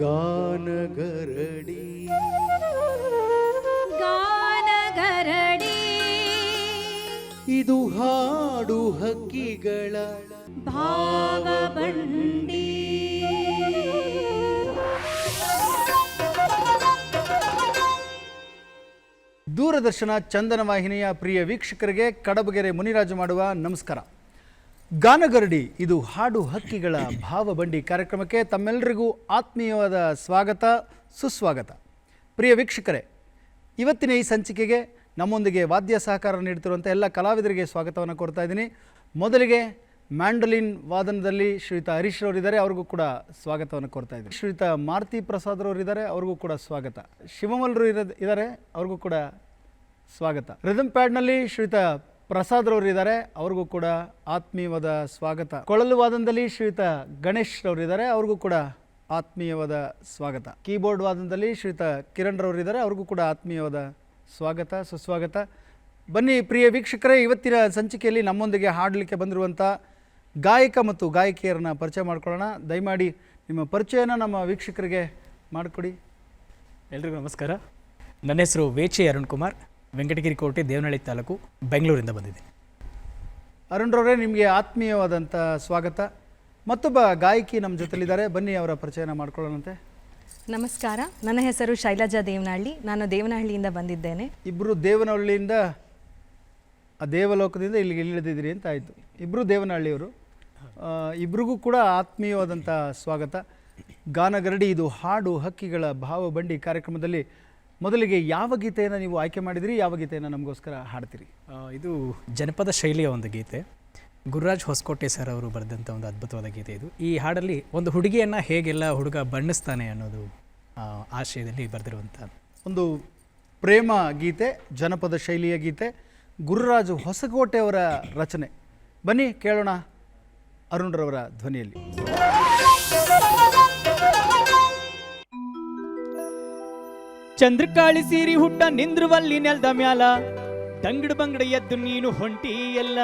ಗಾನಗರಡಿ. ಗಾನಗರಡಿ. ಇದು ಹಾಡು ಹಕ್ಕಿಗಳ ಭಾವ ಬಂಡಿ. ದೂರದರ್ಶನ ಚಂದನ ವಾಹಿನಿಯ ಪ್ರಿಯ ವೀಕ್ಷಕರಿಗೆ ಕಡಬಗೆರೆ ಮುನಿರಾಜು ಮಾಡುವ ನಮಸ್ಕಾರ. ಗಾನಗರಡಿ, ಇದು ಹಾಡು ಹಕ್ಕಿಗಳ ಭಾವಬಂಡಿ ಕಾರ್ಯಕ್ರಮಕ್ಕೆ ತಮ್ಮೆಲ್ಲರಿಗೂ ಆತ್ಮೀಯವಾದ ಸ್ವಾಗತ, ಸುಸ್ವಾಗತ. ಪ್ರಿಯ ವೀಕ್ಷಕರೇ, ಇವತ್ತಿನ ಈ ಸಂಚಿಕೆಗೆ ನಮ್ಮೊಂದಿಗೆ ವಾದ್ಯ ಸಹಕಾರ ನೀಡುತ್ತಿರುವಂಥ ಎಲ್ಲ ಕಲಾವಿದರಿಗೆ ಸ್ವಾಗತವನ್ನು ಕೊಡ್ತಾ ಇದ್ದೀನಿ. ಮೊದಲಿಗೆ ಮ್ಯಾಂಡಲಿನ್ ವಾದನದಲ್ಲಿ ಶ್ರೀಯುತ ಹರೀಶ್ ಅವರಿದ್ದಾರೆ ಅವ್ರಿಗೂ ಕೂಡ ಸ್ವಾಗತವನ್ನು ಕೊಡ್ತಾ ಇದ್ದೀನಿ. ಶ್ರೀಯುತ ಮಾರುತಿ ಪ್ರಸಾದ್ ಅವರಿದ್ದಾರೆ ಅವ್ರಿಗೂ ಕೂಡ ಸ್ವಾಗತ. ಶಿವಮಲ್ರು ಇರೋದು ಇದ್ದಾರೆ, ಅವ್ರಿಗೂ ಕೂಡ ಸ್ವಾಗತ. ರಿದಮ್ ಪ್ಯಾಡ್ನಲ್ಲಿ ಶ್ರೀಯುತ ಪ್ರಸಾದ್ ರವರು ಇದ್ದಾರೆ. ಅವ್ರಿಗೂ ಕೂಡ ಆತ್ಮೀಯವಾದ ಸ್ವಾಗತ. ಕೊಳಲು ವಾದನದಲ್ಲಿ ಶ್ರೀಯುತ ಗಣೇಶ್ ರವರಿದ್ದಾರೆ ಅವ್ರಿಗೂ ಕೂಡ ಆತ್ಮೀಯವಾದ ಸ್ವಾಗತ. ಕೀಬೋರ್ಡ್ ವಾದನದಲ್ಲಿ ಶ್ರೀಯುತ ಕಿರಣ್ ರವರು ಇದ್ದಾರೆ. ಅವ್ರಿಗೂ ಕೂಡ ಆತ್ಮೀಯವಾದ ಸ್ವಾಗತ, ಸುಸ್ವಾಗತ. ಬನ್ನಿ ಪ್ರಿಯ ವೀಕ್ಷಕರೇ, ಇವತ್ತಿನ ಸಂಚಿಕೆಯಲ್ಲಿ ನಮ್ಮೊಂದಿಗೆ ಹಾಡಲಿಕ್ಕೆ ಬಂದಿರುವಂಥ ಗಾಯಕ ಮತ್ತು ಗಾಯಕಿಯರನ್ನ ಪರಿಚಯ ಮಾಡ್ಕೊಳ್ಳೋಣ. ದಯಮಾಡಿ ನಿಮ್ಮ ಪರಿಚಯನ ನಮ್ಮ ವೀಕ್ಷಕರಿಗೆ ಮಾಡಿಕೊಡಿ. ಎಲ್ರಿಗೂ ನಮಸ್ಕಾರ. ನನ್ನ ಹೆಸರು ವೇಚೆ ಅರುಣ್ ಕುಮಾರ್. ವೆಂಕಟಗಿರಿ ಕೋಟೆ ದೇವನಹಳ್ಳಿ ತಾಲೂಕು ಬೆಂಗಳೂರಿಂದ ಬಂದಿದ್ದೀನಿ ಅರುಣ್ರವರೇ ನಿಮಗೆ ಆತ್ಮೀಯವಾದಂಥ ಸ್ವಾಗತ. ಮತ್ತೊಬ್ಬ ಗಾಯಕಿ ನಮ್ಮ ಜೊತೆಲಿದ್ದಾರೆ. ಬನ್ನಿ ಅವರ ಪರಿಚಯನ ಮಾಡ್ಕೊಳ್ಳೋಣಂತೆ. ನಮಸ್ಕಾರ. ನನ್ನ ಹೆಸರು ಶೈಲಜಾ ದೇವನಹಳ್ಳಿ. ನಾನು ದೇವನಹಳ್ಳಿಯಿಂದ ಬಂದಿದ್ದೇನೆ. ಇಬ್ಬರು ದೇವನಹಳ್ಳಿಯಿಂದ ಆ ದೇವಲೋಕದಿಂದ ಇಲ್ಲಿಗೆ ಇಳಿದಿದ್ದೀರಿ ಅಂತ ಆಯಿತು. ಇಬ್ಬರು ದೇವನಹಳ್ಳಿಯವರು. ಆ, ಇಬ್ರಿಗೂ ಕೂಡ ಆತ್ಮೀಯವಾದಂಥ ಸ್ವಾಗತ. ಗಾನಗರಡಿ ಇದು ಹಾಡು ಹಕ್ಕಿಗಳ ಭಾವಬಂಡಿ ಕಾರ್ಯಕ್ರಮದಲ್ಲಿ ಮೊದಲಿಗೆ ಯಾವ ಗೀತೆಯನ್ನು ನೀವು ಆಯ್ಕೆ ಮಾಡಿದಿರಿ ಯಾವ ಗೀತೆಯನ್ನು ನಮಗೋಸ್ಕರ ಹಾಡ್ತೀರಿ? ಇದು ಜನಪದ ಶೈಲಿಯ ಒಂದು ಗೀತೆ. ಗುರುರಾಜ್ ಹೊಸಕೋಟೆ ಸರ್ ಅವರು ಬರೆದಂಥ ಒಂದು ಅದ್ಭುತವಾದ ಗೀತೆ ಇದು. ಈ ಹಾಡಲ್ಲಿ ಒಂದು ಹುಡುಗಿಯನ್ನು ಹೇಗೆಲ್ಲ ಹುಡುಗ ಬಣ್ಣಿಸ್ತಾನೆ ಅನ್ನೋದು ಆಶಯದಲ್ಲಿ ಬರೆದಿರುವಂಥ ಒಂದು ಪ್ರೇಮ ಗೀತೆ ಜನಪದ ಶೈಲಿಯ ಗೀತೆ ಗುರುರಾಜು ಹೊಸಕೋಟೆಯವರ ರಚನೆ. ಬನ್ನಿ ಕೇಳೋಣ ಅರುಣ್ರವರ ಧ್ವನಿಯಲ್ಲಿ. ಚಂದ್ರಕಾಳಿ ಸೀರಿ ಹುಟ್ಟ ನಿಂದ್ರುವಲ್ಲಿ ನೆಲ್ದ ಮ್ಯಾಲ. ತಂಗಡ ಬಂಗಡ ಎದ್ದು ನೀನು ಹೊಂಟಿ ಎಲ್ಲ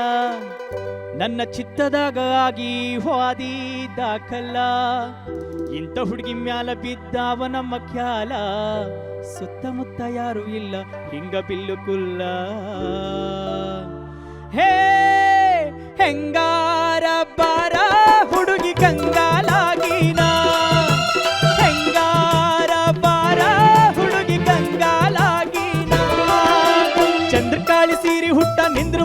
ನನ್ನ ಚಿತ್ತದಾಗ ಆಗಿ ಹೋದಿ ದಾಖಲ್ಲ ಇಂಥ ಹುಡುಗಿ ಮ್ಯಾಲ ಬಿದ್ದಾವ ನಮ್ಮ ಖ್ಯಾಲ. ಸುತ್ತಮುತ್ತ ಯಾರು ಇಲ್ಲ, ಹಿಂಗ ಬಿಲ್ಲು ಕುಲ್ಲ. ಹೇ, ಹೆಂಗಾರ ಬಾರ ಹುಡುಗಿ ಕಂಗಾಲಾಗಿನ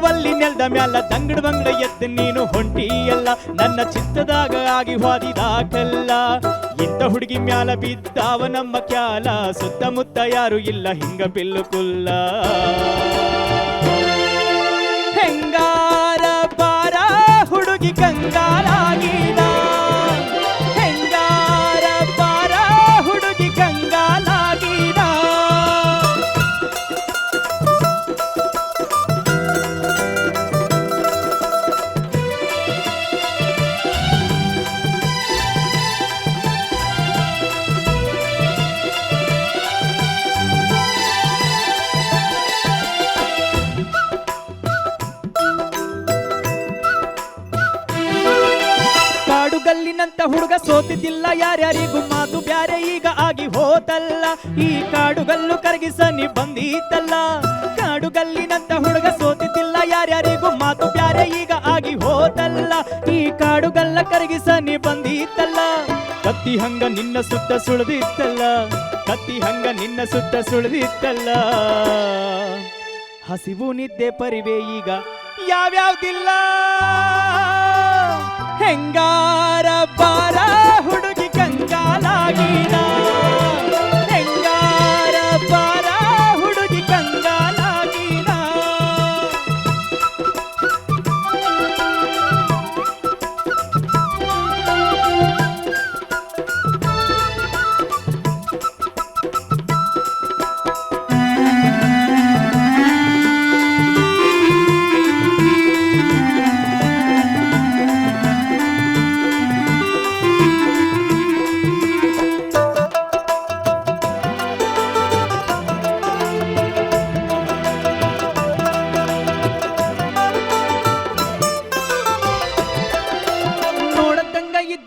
ನಿಂದ್ರುವಲ್ಲಿ ನೆಲ್ದ ಮ್ಯಾಲ ದಂಗಡ ಬಂಗಡ ಎದ್ದು ನೀನು ಹೊಂಟಿಯಲ್ಲ, ನನ್ನ ಚಿತ್ತದಾಗ ಆಗಿ ಹೋದಿದಾಕಲ್ಲ ಇಂಥ ಹುಡುಗಿ ಮ್ಯಾಲ ಬಿದ್ದಾವ ನಮ್ಮ ಕ್ಯಾಲ, ಸುತ್ತಮುತ್ತ ಯಾರು ಇಲ್ಲ, ಹಿಂಗ ಬಿಲ್ಲು ಕುಲ್ಲ ಹೆಂಗಾರ ಬಾರ ಹುಡುಗಿ ಕಂಗಾಲಾಗಿನ ಈ ಕಾಡುಗಲ್ಲು ಕರಗಿಸನಿ ಬಂದೀತಲ್ಲ. ಕಾಡುಗಲ್ಲಿನಂತ ಹುಡುಗ ಸೋತಿತ್ತಿಲ್ಲ ಯಾರ್ಯಾರಿಗೂ ಮಾತು ಬ್ಯಾರೆ ಈಗ ಆಗಿ ಹೋದಲ್ಲ ಈ ಕಾಡುಗಲ್ಲ ಕರಗಿಸನಿ ಬಂದೀತಲ್ಲ. ಕತ್ತಿ ಹಂಗ ನಿನ್ನ ಸುತ್ತ ಸುಳಿದಿತ್ತಲ್ಲ. ಕತ್ತಿ ಹಂಗ ನಿನ್ನ ಸುತ್ತ ಸುಳಿದಿತ್ತಲ್ಲ. ಹಸಿವು ನಿದ್ದೆ ಪರಿವೆ ಈಗ ಯಾವ್ಯಾವ್ದಿಲ್ಲ. ಹೆಂಗಾರ ಬಾರ ಹುಡುಗಿ ಕಂಗಾಲಾಗಿನ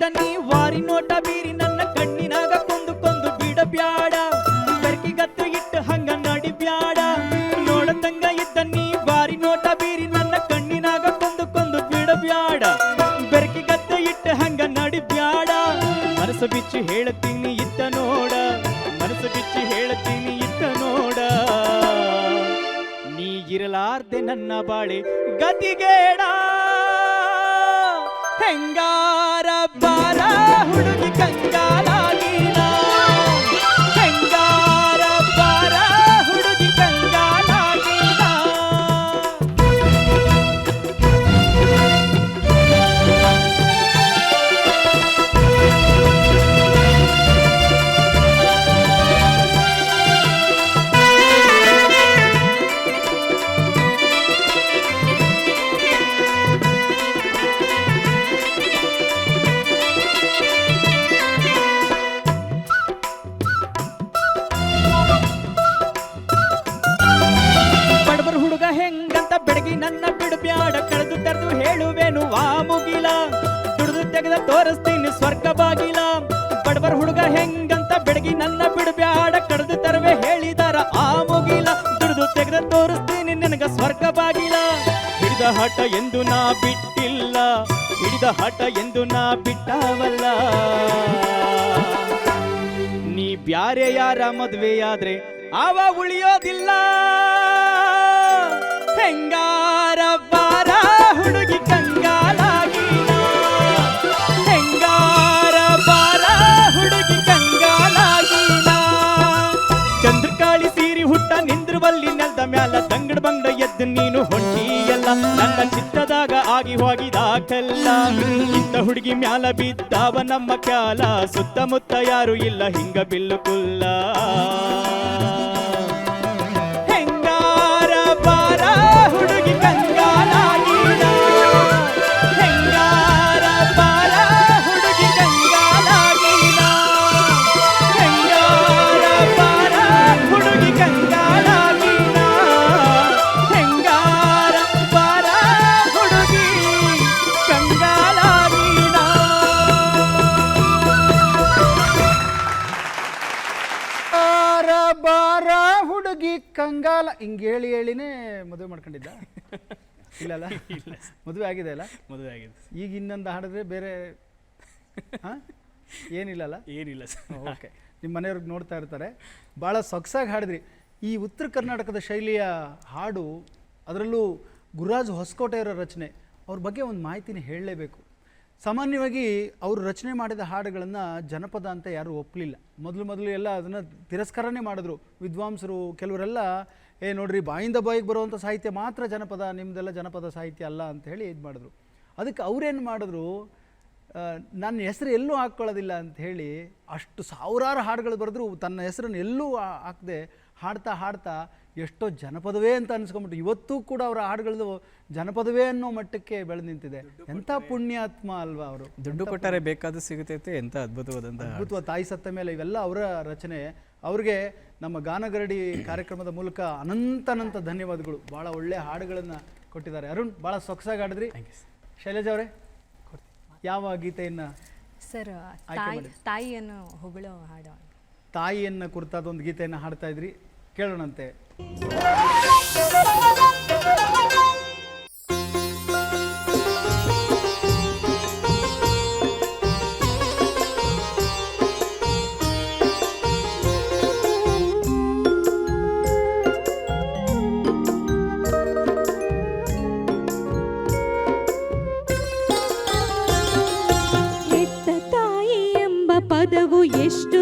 ಇದ್ದ ನೀ ವಾರಿ ನೋಟ ಬೀರಿ ನನ್ನ ಕಣ್ಣಿನಾಗ ಕೊಂದು ಕೊಂದು ಬಿಡ ಬ್ಯಾಡ. ಬೆರ್ಕಿಗತ್ತು ಇಟ್ಟು ಹಂಗ ನಡಿ ಬ್ಯಾಡ. ನೋಡದಂಗ ಇದ್ದ ನೀ ವಾರಿ ನೋಟ ಬೀರಿ ನನ್ನ ಕಣ್ಣಿನಾಗ ಕೊಂದು ಕೊಂದು ಬಿಡ ಬ್ಯಾಡ. ಬೆರ್ಕಿಗತ್ತು ಇಟ್ಟು ಹಂಗ ನಡಿ ಬ್ಯಾಡ. ಮನಸ್ಸು ಬಿಚ್ಚಿ ಹೇಳುತ್ತೀನಿ ಇದ್ದ ನೋಡ. ಮನಸ್ಸು ಬಿಚ್ಚಿ ಹೇಳುತ್ತೀನಿ ಇದ್ದ ನೋಡ. ನೀ ಇರಲಾರ್ದೆ ನನ್ನ ಬಾಳೆ ಗತಿಗೇಡ. ಹೆಂಗಾ ಮದ್ವೆಯಾದ್ರೆ ಅವ ಉಳಿಯೋದಿಲ್ಲ. ಹೆಂಗಾರ ಬಾರ ಹುಡುಗಿ ಕಂಗಾಲಾಗಿ. ಹೆಂಗಾರ ಬಾರ ಹುಡುಗಿ ಕಂಗಾಲಾಗಿ. ಚಂದ್ರಕಾಳಿ ಸೀರಿ ಹುಟ್ಟ ನಿಂದ್ರವಲ್ಲಿ ನೆಲದ ಮ್ಯಾಲ ತಂಗಡ ಬಂಗಡ ಎದ್ದು ನೀನು ಹೊಂಟಿಯಲ್ಲ, ನನ್ನ ಚಿತ್ತದಾಗ ಆಗಿ ಹೋಗಿದಾಕಲ್ಲ ಇಂತ ಹುಡುಗಿ ಮ್ಯಾಲ ಬಿದ್ದಾವ ನಮ್ಮ ಕ್ಯಾಲ ಸುತ್ತಮುತ್ತ ಯಾರು ಇಲ್ಲ, ಹಿಂಗ ಬಿಲ್ಲು ಕುಲ್ಲ ಹೆಂಗಾರ ಬಾರ ಹುಡುಗಿ ಕಂಗಾಲಾಗಿನ ಕಂಗಾಲ ಹಿಂಗೆ ಹೇಳಿ ಹೇಳಿನೇ ಮದುವೆ ಮಾಡ್ಕೊಂಡಿದ್ದ. ಇಲ್ಲಲ್ಲ ಮದುವೆ ಆಗಿದೆ ಅಲ್ಲ? ಮದುವೆ ಆಗಿದೆ. ಈಗ ಇನ್ನೊಂದು ಹಾಡಿದ್ರೆ ಬೇರೆ ಹಾ? ಏನಿಲ್ಲಲ್ಲ ಏನಿಲ್ಲ ಸರ್. ಓಕೆ. ನಿಮ್ಮ ಮನೆಯವ್ರಿಗೆ ನೋಡ್ತಾ ಇರ್ತಾರೆ. ಭಾಳ ಸೊಗಸಾಗಿ ಹಾಡಿದ್ರಿ. ಈ ಉತ್ತರ ಕರ್ನಾಟಕದ ಶೈಲಿಯ ಹಾಡು ಅದರಲ್ಲೂ ಗುರುರಾಜ್ ಹೊಸಕೋಟೆಯವರ ರಚನೆ ಅವ್ರ ಬಗ್ಗೆ ಒಂದು ಮಾಹಿತಿನ ಹೇಳಲೇಬೇಕು. ಸಾಮಾನ್ಯವಾಗಿ ಅವರು ರಚನೆ ಮಾಡಿದ ಹಾಡುಗಳನ್ನು ಜನಪದ ಅಂತ ಯಾರೂ ಒಪ್ಪಲಿಲ್ಲ ಮೊದಲು ಮೊದಲು ಎಲ್ಲ ಅದನ್ನು ತಿರಸ್ಕಾರನೇ ಮಾಡಿದ್ರು. ವಿದ್ವಾಂಸರು ಕೆಲವರೆಲ್ಲ, ಏ ನೋಡ್ರಿ, ಬಾಯಿಂದ ಬಾಯಿಗೆ ಬರುವಂಥ ಸಾಹಿತ್ಯ ಮಾತ್ರ ಜನಪದ ನಿಮ್ಮದೆಲ್ಲ ಜನಪದ ಸಾಹಿತ್ಯ ಅಲ್ಲ ಅಂತ ಹೇಳಿ ಇದು ಮಾಡಿದ್ರು ಅದಕ್ಕೆ ಅವ್ರೇನು ಮಾಡಿದ್ರು ನನ್ನ ಹೆಸರು ಎಲ್ಲೂ ಹಾಕ್ಕೊಳ್ಳೋದಿಲ್ಲ ಅಂತ ಹೇಳಿ ಅಷ್ಟು ಸಾವಿರಾರು ಹಾಡುಗಳು ಬರೆದ್ರು ತನ್ನ ಹೆಸರನ್ನು ಎಲ್ಲೂ ಹಾಕದೆ ಹಾಡ್ತಾ ಹಾಡ್ತಾ ಎಷ್ಟೋ ಜನಪದವೇ ಅಂತ ಅನ್ಸ್ಕೊಂಬಿಟ್ಟು ಇವತ್ತೂ ಕೂಡ ಅವರ ಹಾಡುಗಳದು ಜನಪದವೇ ಅನ್ನೋ ಮಟ್ಟಕ್ಕೆ ಬೆಳೆದು ನಿಂತಿದೆ. ಎಂಥ ಪುಣ್ಯಾತ್ಮ ಅಲ್ವಾ ಅವರು? ದುಡ್ಡು ಕೊಟ್ಟರೆ ಬೇಕಾದ ಸಿಗುತ್ತೈತೆ ಎಂತ ಅದ್ಭುತವಾದಂಥ ಅದ್ಭುತವಾದ ತಾಯಿ ಸತ್ತ ಮೇಲೆ ಇವೆಲ್ಲ ಅವರ ರಚನೆ. ಅವ್ರಿಗೆ ನಮ್ಮ ಗಾನಗರಡಿ ಕಾರ್ಯಕ್ರಮದ ಮೂಲಕ ಅನಂತ ಅನಂತ ಧನ್ಯವಾದಗಳು. ಭಾಳ ಒಳ್ಳೆ ಹಾಡುಗಳನ್ನು ಕೊಟ್ಟಿದ್ದಾರೆ. ಅರುಣ್ ಭಾಳ ಸೊಗಸಾಗಿ ಹಾಡಿದ್ರಿ. ಶೈಲಜಾ ಅವರೇ ಯಾವ ಗೀತೆಯನ್ನು ಸರ್ ತಾಯಿ ತಾಯಿಯನ್ನು ಹೊಗಳೋ ಹಾಡು ತಾಯಿಯನ್ನು ಕುರಿತಾದ ಒಂದು ಗೀತೆಯನ್ನು ಹಾಡ್ತಾ ಇದ್ರಿ. ಕೇಳೋಣಂತೆ. ಪದವು ಎಷ್ಟು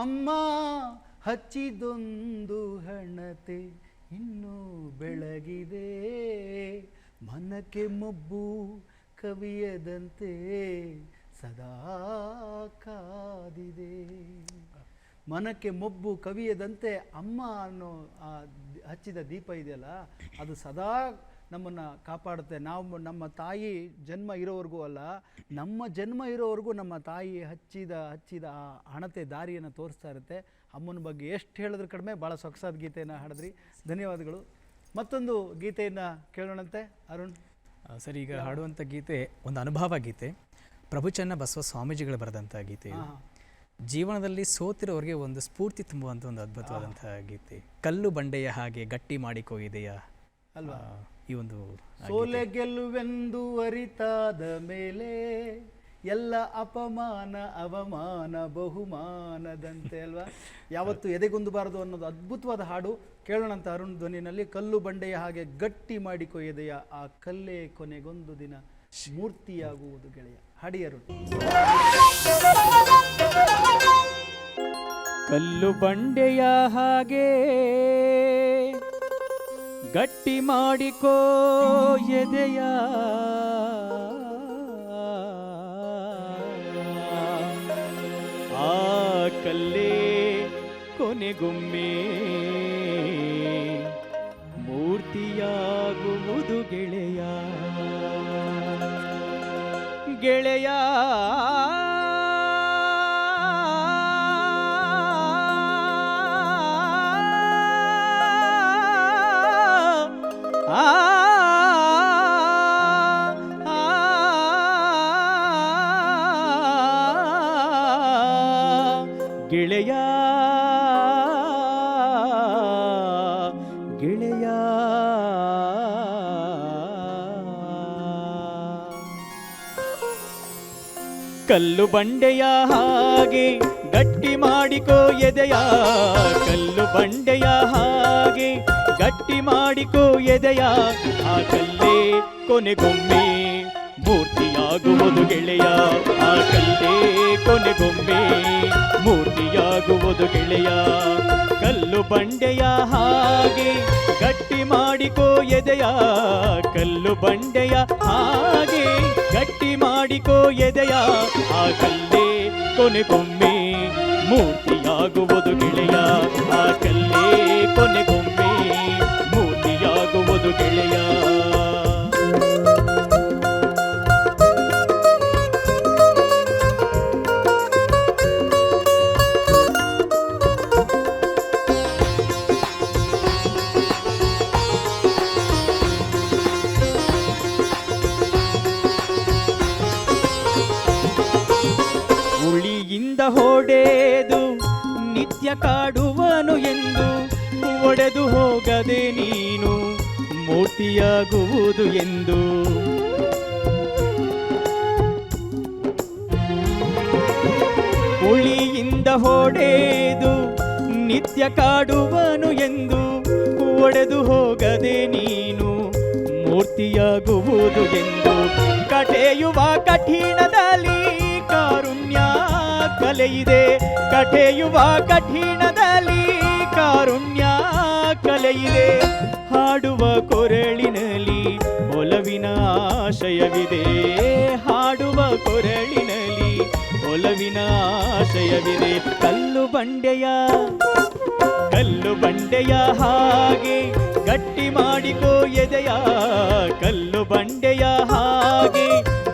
ಅಮ್ಮ ಹಚ್ಚಿದೊಂದು ಹಣತೆ ಇನ್ನೂ ಬೆಳಗಿದೆ. ಮನಕ್ಕೆ ಮೊಬ್ಬು ಕವಿಯದಂತೆ ಸದಾ ಕಾದಿದೆ. ಮನಕ್ಕೆ ಮೊಬ್ಬು ಕವಿಯದಂತೆ ಅಮ್ಮ ಅನ್ನೋ ಹಚ್ಚಿದ ದೀಪ ಇದೆಯಲ್ಲ, ಅದು ಸದಾ ನಮ್ಮನ್ನು ಕಾಪಾಡುತ್ತೆ. ನಾವು ನಮ್ಮ ತಾಯಿ ಜನ್ಮ ಇರೋವರೆಗೂ ಅಲ್ಲ ನಮ್ಮ ಜನ್ಮ ಇರೋವರೆಗೂ ನಮ್ಮ ತಾಯಿ ಹಚ್ಚಿದ ಹಚ್ಚಿದ ಆ ಹಣತೆ ದಾರಿಯನ್ನು ತೋರಿಸ್ತಾ ಇರುತ್ತೆ. ಅಮ್ಮನ ಬಗ್ಗೆ ಎಷ್ಟು ಹೇಳಿದ್ರು ಕಡಿಮೆ ಭಾಳ ಸೊಗಸಾದ ಗೀತೆಯನ್ನು ಹಾಡಿದ್ರಿ. ಧನ್ಯವಾದಗಳು. ಮತ್ತೊಂದು ಗೀತೆಯನ್ನು ಕೇಳೋಣಂತೆ ಅರುಣ್. ಸರಿ ಈಗ ಹಾಡುವಂಥ ಗೀತೆ ಒಂದು ಅನುಭವ ಗೀತೆ. ಪ್ರಭುಚನ್ನ ಬಸವ ಸ್ವಾಮೀಜಿಗಳು ಬರೆದಂಥ ಗೀತೆ ಜೀವನದಲ್ಲಿ ಸೋತಿರೋರಿಗೆ ಒಂದು ಸ್ಫೂರ್ತಿ ತುಂಬುವಂಥ ಒಂದು ಅದ್ಭುತವಾದಂಥ ಗೀತೆ. ಕಲ್ಲು ಬಂಡೆಯ ಹಾಗೆ ಗಟ್ಟಿ ಮಾಡಿಕೊಯ್ದೆಯ ಅಲ್ವಾ? ಈ ಒಂದು ಸೋಲೆ ಗೆಲ್ಲುವೆಂದು ಅರಿತಾದ ಮೇಲೆ ಎಲ್ಲ ಅಪಮಾನ ಅವಮಾನ ಬಹುಮಾನದಂತೆ ಅಲ್ವಾ? ಯಾವತ್ತು ಎದೆಗುಂದಬಾರದು ಅನ್ನೋದು ಅದ್ಭುತವಾದ ಹಾಡು. ಕೇಳೋಣಂತ ಅರುಣ್ ಧ್ವನಿನಲ್ಲಿ ಕಲ್ಲು ಬಂಡೆಯ ಹಾಗೆ ಗಟ್ಟಿ ಮಾಡಿ ಎದೆಯ ಆ ಕಲ್ಲೇ ಕೊನೆಗೊಂದು ದಿನ ಮೂರ್ತಿಯಾಗುವುದು ಗೆಳೆಯ. ಹಾಡಿ ಅರುಣ್. ಕಲ್ಲು ಬಂಡೆಯ ಹಾಗೆ ಗಟ್ಟಿ ಮಾಡಿಕೋ ಎದೆಯ. ಆ ಕಲ್ಲೇ ಕೊನೆಗೊಮ್ಮೆ ಮೂರ್ತಿಯಾಗುವುದು ಗೆಳೆಯ. ಗೆಳೆಯ ಕಲ್ಲು ಬಂಡೆಯ ಹಾಗೆ, ಗಟ್ಟಿ ಮಾಡಿಕೋ ಎದೆಯ ಕಲ್ಲು ಬಂಡೆಯ ಹಾಗೆ, ಗಟ್ಟಿ ಮಾಡಿಕೋ ಎದೆಯ ಆ ಕಲ್ಲೇ ಕೊನೆಗೊಮ್ಮೆ ಮೂರ್ತಿಯಾಗುವುದು ಗೆಳೆಯ. ಆ ಕಲ್ಲೇ ಕೊನೆಗೊಮ್ಮೆ ಮೂರ್ತಿಯಾಗುವುದು ಗೆಳೆಯ. ಕಲ್ಲು ಬಂಡೆಯ ಹಾಗೆ, ಗಟ್ಟಿ ಮಾಡಿಕೋ ಎದೆಯ ಕಲ್ಲು ಬಂಡೆಯ ಹಾಗೆ. ಗಟ್ಟಿ ಮಾಡಿಕೋ ಎದೆಯ ಆ ಕಲ್ಲೇ ಕೊನೆಗೊಮ್ಮೆ ಮೂರ್ತಿಯಾಗುವುದು ಗೆಳೆಯ ಆ ಕಲ್ಲೇ ಕೊನೆಗೊಮ್ಮೆ ಹೊಡೆದು ನಿತ್ಯ ಕಾಡುವನು ಎಂದು ಒಡೆದು ಹೋಗದೆ ನೀನು ಮೂರ್ತಿಯಾಗುವುದು ಎಂದು. ಕಟೆಯುವ ಕಠಿಣದಲ್ಲಿ ಕಾರುಣ್ಯ ಕಲೆಯಿದೆ. ಕಟೆಯುವ ಕಠಿಣದಲ್ಲಿ ಕಾರುಣ್ಯ ಕಲೆಯಿದೆ. ಹಾಡುವ ಕೊರಳಿನಲ್ಲಿ ಒಲವಿನ ಆಶಯವಿದೆ. ಹಾಡುವ ಕೊರಳಿನಲ್ಲಿ ಒಲವಿನ ಆಶಯವಿದೆ ಕಲ್ಲು ಬಂಡೆಯ ಕಲ್ಲು ಬಂಡೆಯ ಹಾಗೆ ಗಟ್ಟಿ ಮಾಡಿಕೋ ಎದೆಯ. ಕಲ್ಲು ಬಂಡೆಯ ಹಾಗೆ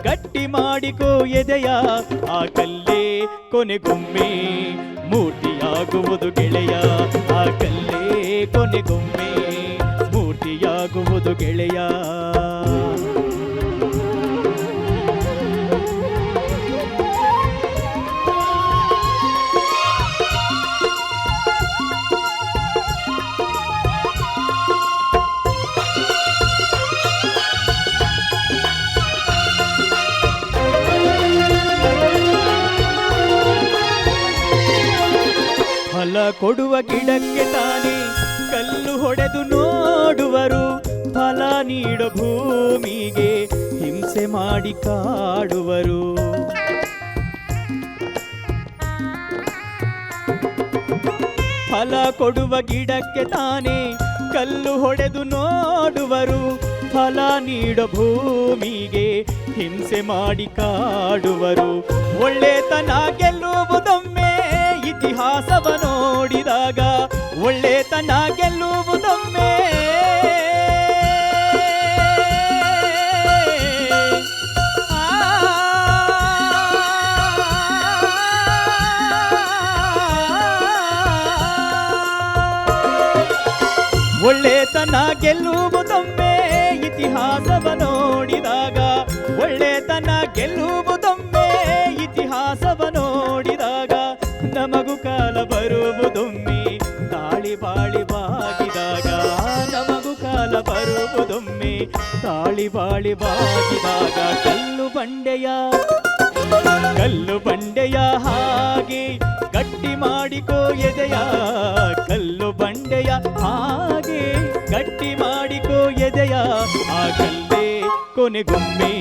ಗಟ್ಟಿ ಮಾಡಿಕೋ ಎದೆಯ. ಆ ಕಲ್ಲೇ ಕೊನೆಗೊಮ್ಮೆ ಮೂರ್ತಿಯಾಗುವುದು ಗೆಳೆಯ. ಆ ಕಲ್ಲೇ ಕೊನೆಗೊಮ್ಮೆ ಮೂರ್ತಿಯಾಗುವುದು ಗೆಳೆಯ. ಹಿಂಸೆ ಮಾಡಿ ಕಾಡುವರು. ಫಲ ಕೊಡುವ ಗಿಡಕ್ಕೆ ತಾನೇ ಕಲ್ಲು ಹೊಡೆದು ನೋಡುವರು. ಫಲ ನೀಡ ಭೂಮಿಗೆ ಹಿಂಸೆ ಮಾಡಿ ಕಾಡುವರು. ಒಳ್ಳೆತನ ಗೆಲ್ಲುವುದೊಮ್ಮೆ ಇತಿಹಾಸವ ನೋಡಿದಾಗ, ಒಳ್ಳೆತನ ಗೆಲ್ಲುವುದೊಮ್ಮೆ ಗೆಲುವುದನ್ನ ಗೆಲ್ಲುವುದೊಮ್ಮೆ ಇತಿಹಾಸವ ನೋಡಿದಾಗ. ಒಳ್ಳೆತನ ಗೆಲ್ಲುವುದೊಮ್ಮೆ ಇತಿಹಾಸವ ನೋಡಿದಾಗ. ನಮಗು ಕಾಲ ಬರುವುದೊಮ್ಮೆ ತಾಳಿ ಬಾಳಿ ಬಾಗಿದಾಗ. ನಮಗೂ ಕಾಲ ಬರುವುದೊಮ್ಮೆ ತಾಳಿ ಬಾಳಿ ಬಾಗಿದಾಗ. ಕಲ್ಲು ಬಂಡೆಯ ಕಲ್ಲು ಬಂಡೆಯ ಹಾಗೆ ಗಟ್ಟಿ ಮಾಡಿಕೋ ಎದೆಯ. ಕಲ್ಲು ಬಂಡೆಯ ಹಾಗೆ ಕೊನೆಗೊಮ್ಮೆ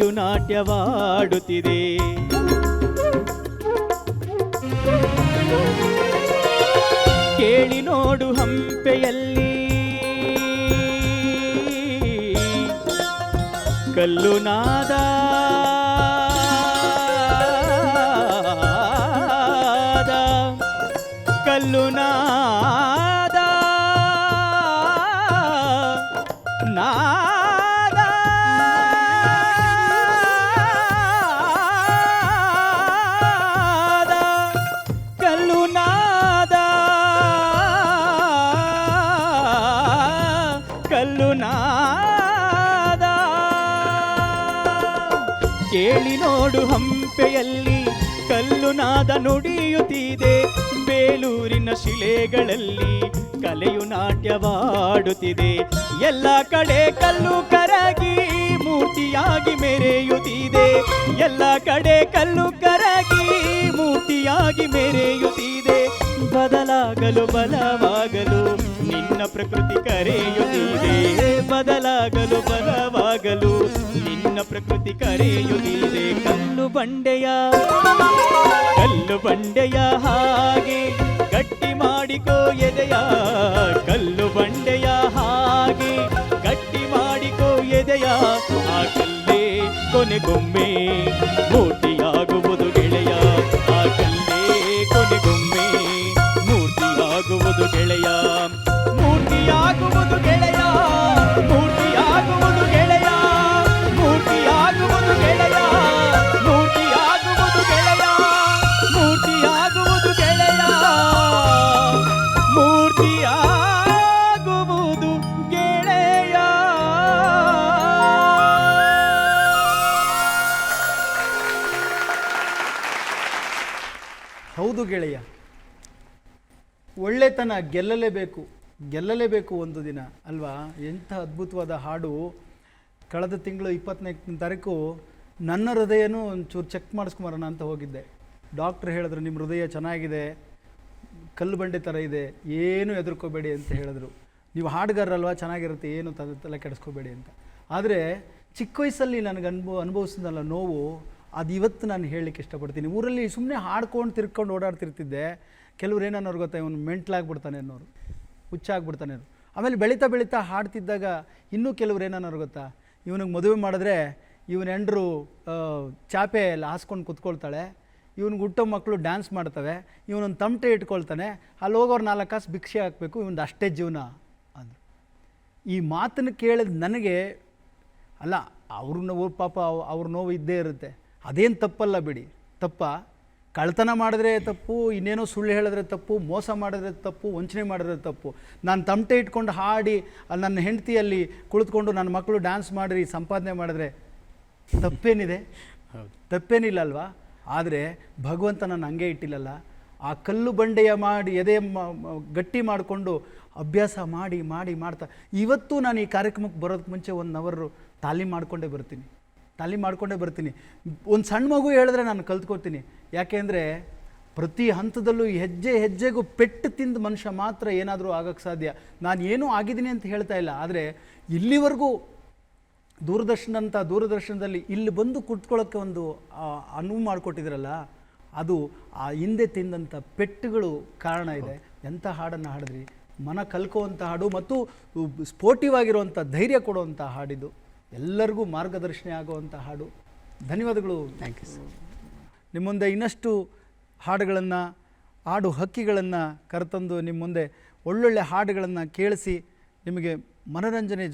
ಕಲೆಯು ನಾಟ್ಯವಾಡುತ್ತಿದೆ. ಕೇಳಿ ನೋಡು ಹಂಪೆಯಲ್ಲಿ. ಕಲ್ಲು ಹಂಪೆಯಲ್ಲಿ ಕಲ್ಲುನಾದ ನುಡಿಯುತ್ತಿದೆ. ಬೇಲೂರಿನ ಶಿಲೆಗಳಲ್ಲಿ ಕಲೆಯು ನಾಟ್ಯವಾಡುತ್ತಿದೆ. ಎಲ್ಲ ಕಡೆ ಕಲ್ಲು ಕರಗಿ ಮೂರ್ತಿಯಾಗಿ ಮೆರೆಯುತ್ತಿದೆ. ಎಲ್ಲ ಕಡೆ ಕಲ್ಲು ಕರಗಿ ಮೂರ್ತಿಯಾಗಿ ಮೆರೆಯುತ್ತಿದೆ. ಬದಲಾಗಲು ಬಲವಾಗಲು ನಿನ್ನ ಪ್ರಕೃತಿ ಕರೆಯುತ್ತಿದೆ. ಬದಲಾಗಲು ಬಲವಾಗಲು ನಿನ್ನ ಪ್ರಕೃತಿ ಕರೆಯುತ್ತಿದೆ ಕಲ್ಲು ಬಂಡೆಯ ಕಲ್ಲು ಬಂಡೆಯ ಹಾಗೆ ಗಟ್ಟಿ ಮಾಡಿಕೋ ಎದೆಯ, ಕಲ್ಲು ಬಂಡೆಯ ಹಾಗೆ ಗಟ್ಟಿ ಮಾಡಿಕೋ ಎದೆಯ. ಆ ಕಲ್ಲೇ ಕೊನೆಗೊಮ್ಮೆ ಮೂರ್ತಿಯಾಗುವುದು ಗೆಳೆಯ. ಆ ಕಲ್ಲೇ ಕೊನೆಗೊಮ್ಮೆ ಮೂರ್ತಿಯಾಗುವುದು ಗೆಳೆಯ. ಒಳ್ಳೆತನ ಗೆಲ್ಲಲೇಬೇಕು ಗೆಲ್ಲಲೇಬೇಕು ಒಂದು ದಿನ, ಅಲ್ವಾ? ಎಂಥ ಅದ್ಭುತವಾದ ಹಾಡು. ಕಳೆದ ತಿಂಗಳು ಇಪ್ಪತ್ತನೇ ತಾರೀಕು ನನ್ನ ಹೃದಯನೂ ಒಂಚೂರು ಚೆಕ್ ಮಾಡಿಸ್ಕೊಂಬರೋಣ ಅಂತ ಹೋಗಿದ್ದೆ. ಡಾಕ್ಟ್ರ್ ಹೇಳಿದ್ರು, ನಿಮ್ಮ ಹೃದಯ ಚೆನ್ನಾಗಿದೆ, ಕಲ್ಲು ಬಂಡೆ ಥರ ಇದೆ, ಏನೂ ಹೆದರ್ಕೋಬೇಡಿ ಅಂತ ಹೇಳಿದ್ರು. ನೀವು ಹಾಡುಗಾರಲ್ವಾ ಚೆನ್ನಾಗಿರುತ್ತೆ, ಏನು ತಲೆ ಕೆಡಿಸ್ಕೋಬೇಡಿ ಅಂತ. ಆದರೆ ಚಿಕ್ಕ ವಯಸ್ಸಲ್ಲಿ ನನಗೆ ಅನುಭವ ಅನುಭವಿಸಿದಲ್ಲ ನೋವು ಅದು ಇವತ್ತು ನಾನು ಹೇಳಲಿಕ್ಕೆ ಇಷ್ಟಪಡ್ತೀನಿ. ಊರಲ್ಲಿ ಸುಮ್ಮನೆ ಹಾಡ್ಕೊಂಡು ತಿರ್ಕೊಂಡು ಓಡಾಡ್ತಿರ್ತಿದ್ದೆ. ಕೆಲವ್ರು ಏನನ್ನೋರು ಗೊತ್ತಾ, ಇವನು ಮೆಂಟ್ಲಾಗ್ಬಿಡ್ತಾನೆ ಅನ್ನೋರು ಹುಚ್ಚಾಗ್ಬಿಡ್ತಾನೆ ಅವರು ಆಮೇಲೆ ಬೆಳೀತಾ ಬೆಳೀತಾ ಹಾಡ್ತಿದ್ದಾಗ ಇನ್ನೂ ಕೆಲವ್ರು ಏನನ್ನೋರು ಗೊತ್ತಾ, ಇವನಿಗೆ ಮದುವೆ ಮಾಡಿದ್ರೆ ಇವನ ಚಾಪೆ ಎಲ್ಲ ಹಾಸ್ಕೊಂಡು ಕುತ್ಕೊಳ್ತಾಳೆ ಇವನಿಗೆ ಹುಟ್ಟೋ ಮಕ್ಕಳು ಡ್ಯಾನ್ಸ್ ಮಾಡ್ತವೆ ಇವನೊಂದು ತಮಟೆ ಇಟ್ಕೊಳ್ತಾನೆ ಅಲ್ಲಿ ಹೋಗೋರು ನಾಲ್ಕು ಕಾಸು ಭಿಕ್ಷೆ ಹಾಕಬೇಕು, ಇವನದು ಅಷ್ಟೇ ಜೀವನ ಅಂದರು. ಈ ಮಾತನ್ನು ಕೇಳಿದ ನನಗೆ, ಅಲ್ಲ, ಅವ್ರ ನೋವು ಪಾಪ ಅವ್- ಅವ್ರ ನೋವು ಇದ್ದೇ ಇರುತ್ತೆ, ಅದೇನು ತಪ್ಪಲ್ಲ ಬಿಡಿ, ತಪ್ಪ? ಕಳ್ತನ ಮಾಡಿದ್ರೆ ತಪ್ಪು ಇನ್ನೇನೋ ಸುಳ್ಳು ಹೇಳಿದ್ರೆ ತಪ್ಪು ಮೋಸ ಮಾಡಿದ್ರೆ ತಪ್ಪು ವಂಚನೆ ಮಾಡಿದ್ರೆ ತಪ್ಪು. ನಾನು ತಮಟೆ ಇಟ್ಕೊಂಡು ಹಾಡಿ ಅಲ್ಲಿ ನನ್ನ ಹೆಂಡತಿಯಲ್ಲಿ ಕುಳಿತುಕೊಂಡು ನನ್ನ ಮಕ್ಕಳು ಡ್ಯಾನ್ಸ್ ಮಾಡಿರಿ ಸಂಪಾದನೆ ಮಾಡಿದ್ರೆ ತಪ್ಪೇನಿದೆ? ತಪ್ಪೇನಿಲ್ಲ ಅಲ್ವಾ ಆದರೆ ಭಗವಂತ ನನ್ನ ಹಂಗೆ ಇಟ್ಟಿಲ್ಲಲ್ಲ. ಆ ಕಲ್ಲು ಬಂಡೆಯ ಮಾಡಿ ಎದೆ ಗಟ್ಟಿ ಮಾಡಿಕೊಂಡು ಅಭ್ಯಾಸ ಮಾಡಿ ಮಾಡಿ ಮಾಡ್ತಾ ಇವತ್ತು ನಾನು ಈ ಕಾರ್ಯಕ್ರಮಕ್ಕೆ ಬರೋದಕ್ಕೆ ಮುಂಚೆ ಒಂದು ಅವರು ತಾಲೀಮ್ ಮಾಡಿಕೊಂಡೇ ಬರ್ತೀನಿ. ತಾಲೀಮ್ ಮಾಡಿಕೊಂಡೇ ಬರ್ತೀನಿ. ಒಂದು ಸಣ್ಣ ಮಗು ಹೇಳಿದ್ರೆ ನಾನು ಕಲ್ತ್ಕೋತೀನಿ. ಯಾಕೆಂದರೆ ಪ್ರತಿ ಹಂತದಲ್ಲೂ ಹೆಜ್ಜೆ ಹೆಜ್ಜೆಗೂ ಪೆಟ್ಟು ತಿಂದ ಮನುಷ್ಯ ಮಾತ್ರ ಏನಾದರೂ ಆಗೋಕ್ಕೆ ಸಾಧ್ಯ. ನಾನು ಏನೂ ಆಗಿದ್ದೀನಿ ಅಂತ ಹೇಳ್ತಾ ಇಲ್ಲ. ಆದರೆ ಇಲ್ಲಿವರೆಗೂ ದೂರದರ್ಶನ ಅಂತ ದೂರದರ್ಶನದಲ್ಲಿ ಇಲ್ಲಿ ಬಂದು ಕುಟ್ಕೊಳ್ಳೋಕ್ಕೆ ಒಂದು ಅನುವು ಮಾಡಿಕೊಟ್ಟಿದ್ರಲ್ಲ, ಅದು ಆ ಹಿಂದೆ ತಿಂದಂಥ ಪೆಟ್ಟುಗಳು ಕಾರಣ ಇದೆ. ಎಂಥ ಹಾಡನ್ನು ಹಾಡಿದ್ರಿ? ಮನ ಕಲ್ಕೋವಂಥ ಹಾಡು ಮತ್ತು ಸ್ಪೋರ್ಟಿವ್ ಆಗಿರುವಂಥ ಧೈರ್ಯ ಕೊಡುವಂಥ ಹಾಡಿದು. ಎಲ್ಲರಿಗೂ ಮಾರ್ಗದರ್ಶನ ಆಗುವಂಥ ಹಾಡು. ಧನ್ಯವಾದಗಳು. ಥ್ಯಾಂಕ್ ಯು ಸರ್ ನಿಮ್ಮ ಮುಂದೆ ಇನ್ನಷ್ಟು ಹಾಡುಗಳನ್ನು ಹಾಡು ಹಕ್ಕಿಗಳನ್ನು ಕರೆತಂದು ನಿಮ್ಮ ಮುಂದೆ ಒಳ್ಳೊಳ್ಳೆ ಹಾಡುಗಳನ್ನು ಕೇಳಿಸಿ ನಿಮಗೆ ಮನೋರಂಜನೆ